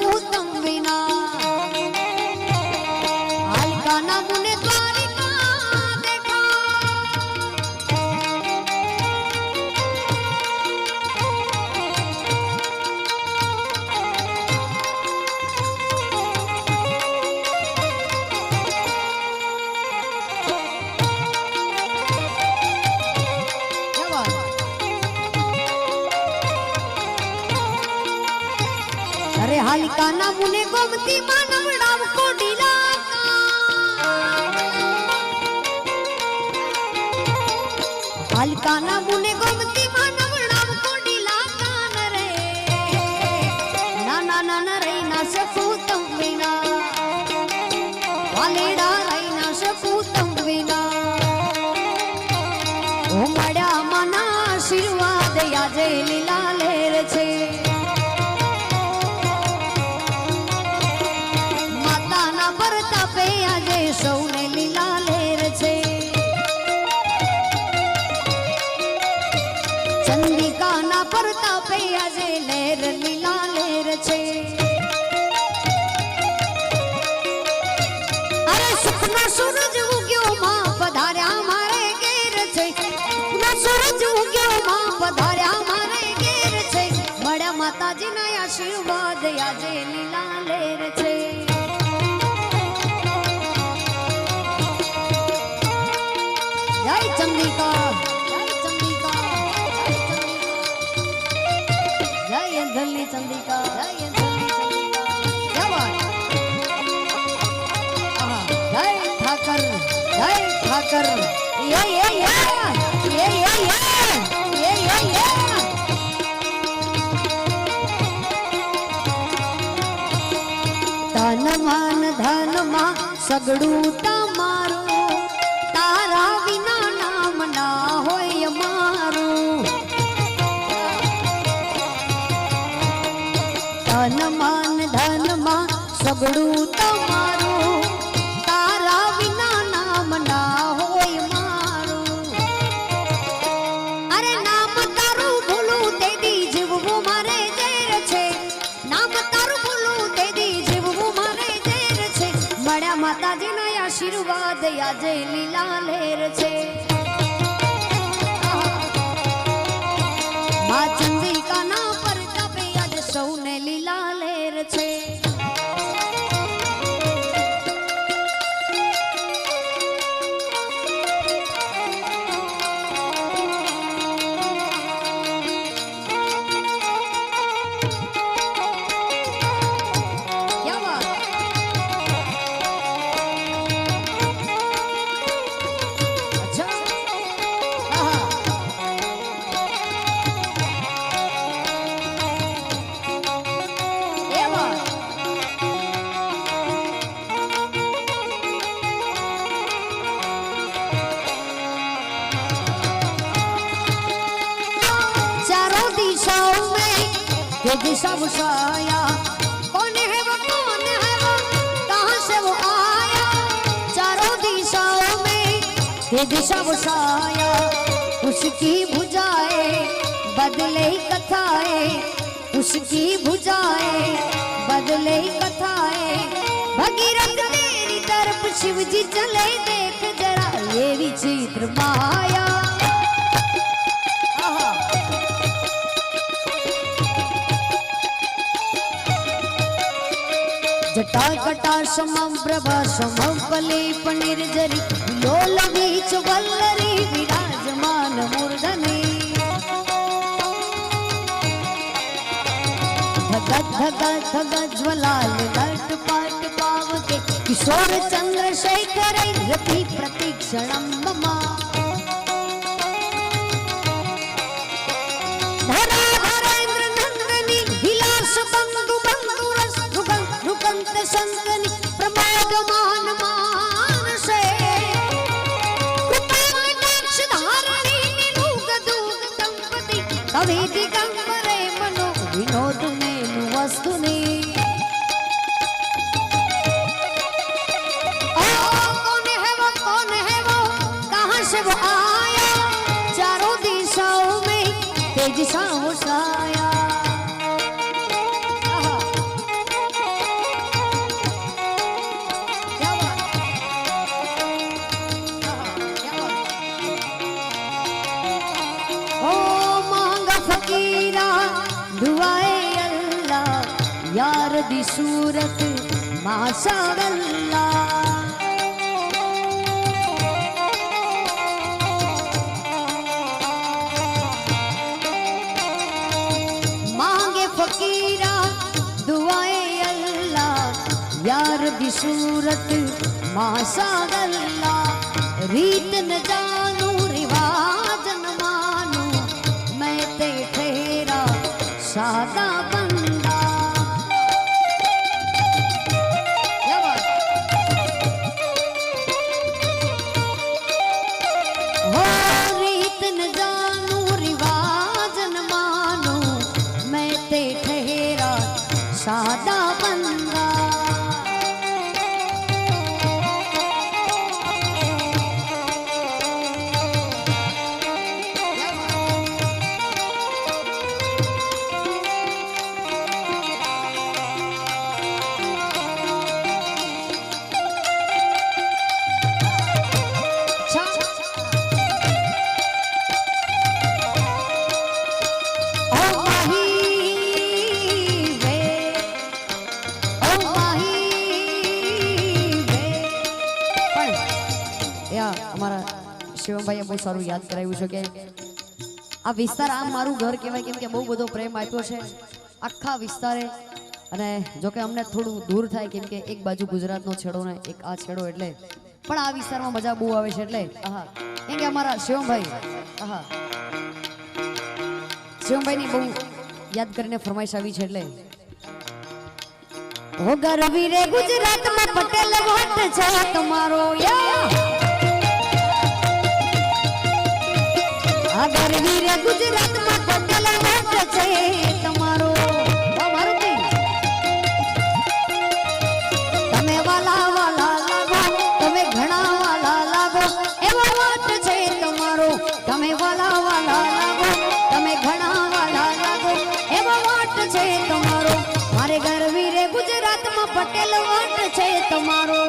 Who's રહી ના શકું તમ વિના વાલેડા રહી ના શકું આશીર્વાદ આજે લીલા લેર છે. જય ચંડિકા જય ધલી ચંડિકા જય ઠાકર જય ઠાકર, જય સગડું તમારું તારા વિના નામ ના હોય મારું ધન મન ધનમાં સગડું તમારું. কাজে লীলালের ছে में दिशा बुझाया। उसकी भुजाए बदले ही कथाए। उसकी भुजाए बदले कथाए। भगीरथ तेरी तरफ़ शिव जी चले देख जरा। ये विचित्र माया કટા સમમ પ્રભા સમમ કલે પનિર્જરી લોલ બીચ વલ્લરી વિરાજમાન મુરદને ધગા ધગા ધગા જ્વલાલ લટ પાટ પાવકે કિશોર ચંદ્રશેખર રતિ પ્રતિક્ષણમ મમા से वो आया? चारों दिशाओं में तेज सा वो साया ડાબી સુરત માસાવલ્લા યાર બી સુરત માસા ગલ્લા રીત ન જા સારું યાદ કરાવ્યું છે કે આ વિસ્તાર આમ મારું ઘર કહેવાય કેમ કે બહુ બધો પ્રેમ આપ્યો છે આખા વિસ્તારે. અને જોકે અમને થોડું દૂર થાય કેમ કે એક બાજુ ગુજરાતનો છેડો ને એક આ છેડો એટલે. પણ આ વિસ્તારમાં મજા બહુ આવે છે એટલે. આહા. કેમ કે અમારા શિવમભાઈ, આહા. શિવમભાઈની બહુ યાદ કરીને ફરમાઈશ આવી છે એટલે. હો ગરવી રે ગુજરાતમાં પટેલ વોટ છે તમારો યા. આ ગરવી ગુજરાતમાં પટેલ વોટ છે તમારો તમે વાલા વાલા તમે ઘણા વાલા લાગો, એવો વાત છે તમારો. તમે વાલા વાલા તમે ઘણા વાલા લાગો, એવો છે તમારો. મારે ગરવી ગુજરાતમાં પટેલ વોટ છે તમારો.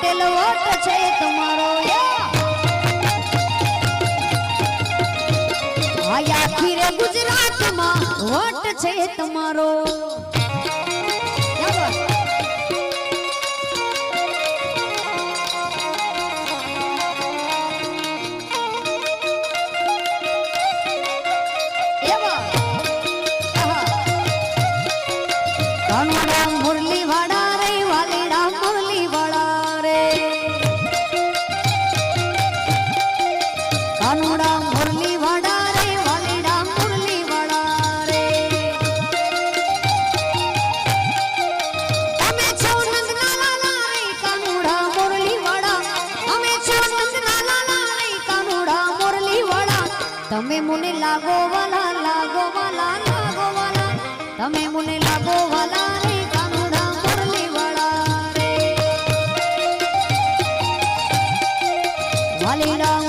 ગુજરાતમાં પટેલ છે તમારો. આખી રે ગુજરાતમાં વોટ છે તમારો. તમે મને લાગો વાલા રે કાનુડા પરલે વાળા રે. વાલી રામ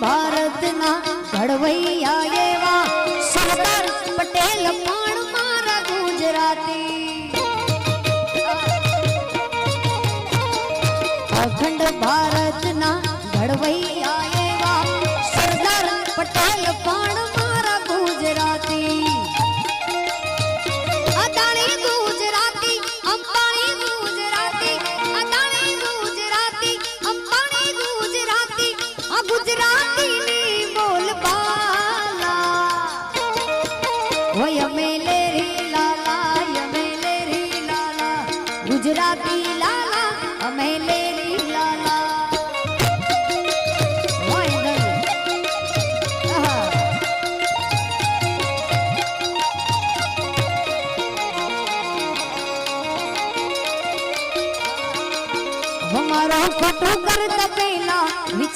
ભારતના ઘડવૈયા એવા સરદાર પટેલ પણ મારા ગુજરાતી. અખંડ ભારતના ઘડવૈયા એવા સરદાર પટેલ પણ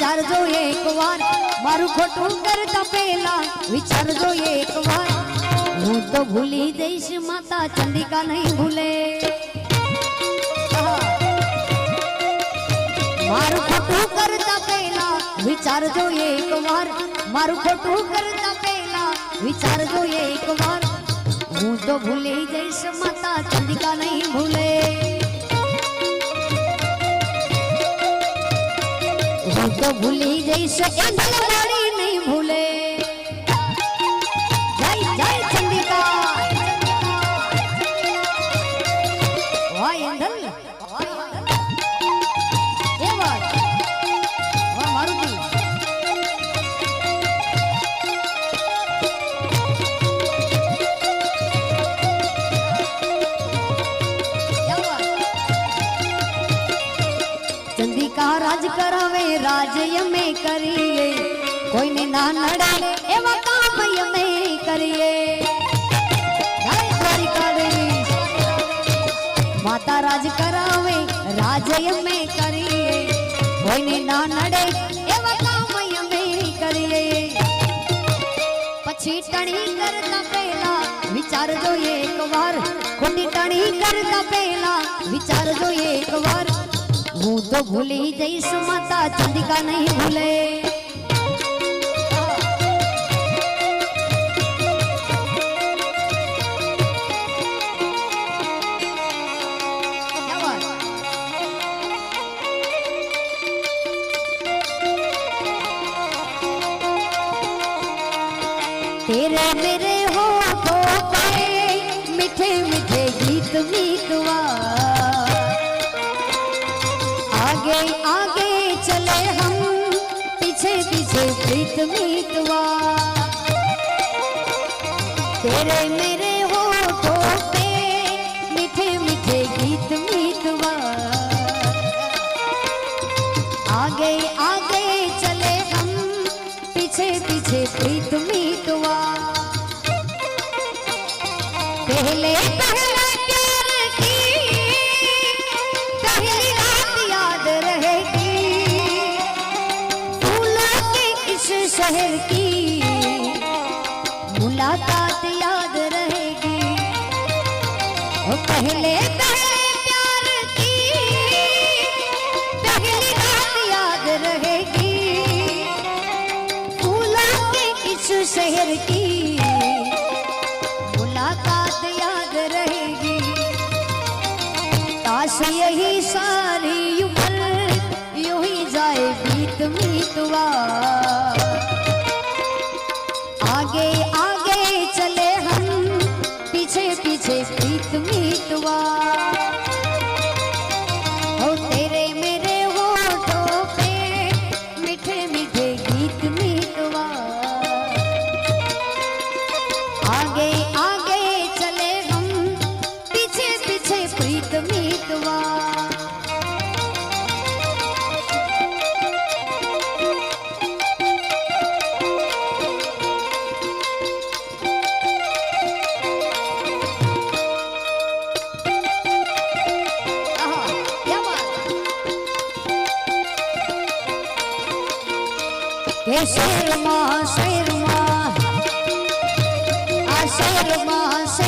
વિચારજો એક વાર મારું ખોટું કરતા પહેલા વિચારજો એક વાર હું તો ભૂલી જઈશ માતા ચંડિકા નહીં ભૂલે મારું ખોટું કરતા પહેલા વિચારજો એક વાર મારું ખોટું કરતા પહેલા વિચારજો એક વાર હું તો ભૂલી જઈશ માતા ચંડિકા નહીં ભૂલે તો ભૂલી જઈશ એંધલ રાજ કરાવે રાજ્ય અમે કરીએ. કોઈને ના નડે એવા કામ અમે કરીએ. માતા રાજ કરાવે રાજય અમે કરીએ. કોઈને ના નડે એવા કામ અમે કરીએ. પછી ટણી કરતા પહેલા વિચારજો એક વાર. ખોટી ટણી કરતા પહેલા વિચારજો એક વાર. હું તો ભૂલી જઈશ માતા ચંદિકા નહીં ભૂલે प्रीत मीतवा तेरे मेरे होठों पे मीठे मीठे गीत मीतवा आगे आगे चले हम, पीछे पीछे प्रीत मीतवा पहले पहले शहर की। मुलाकात याद रहेगी। वो पहले पहले प्यार की। पहली बात याद रहेगी। फूलों के इस शहर की। मुलाकात याद रहेगी। काश यही सारी उम्र यू ही जाए बीत मीतवा ઓ શહેરમાં શહેરમાં આ શહેરમાં શહેર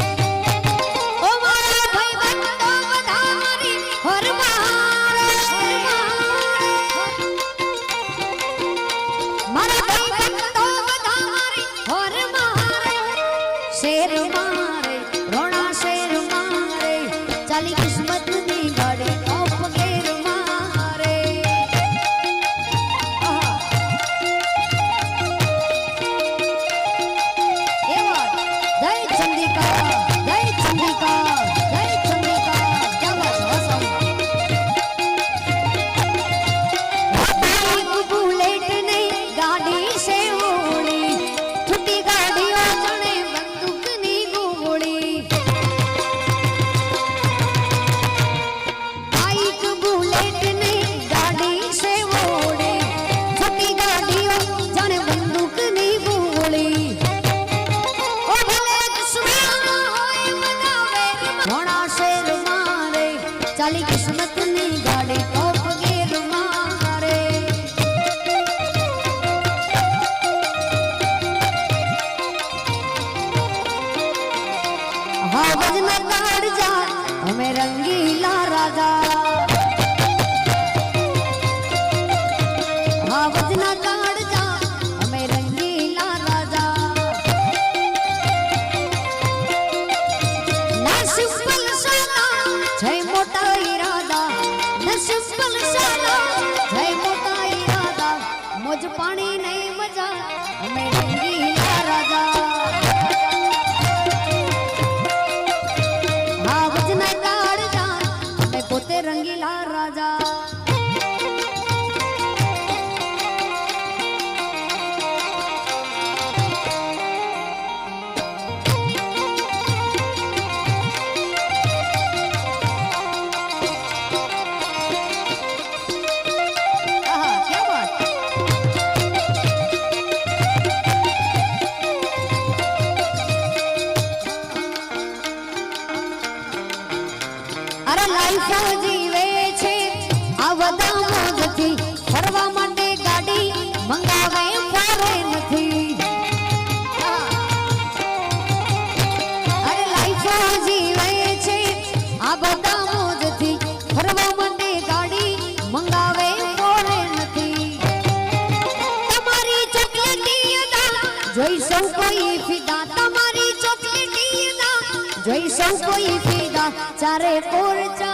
তুমি ঘরে বালে কৃষ্ণ তুমি કોઈ ફિદા. ચારે કોર ચાર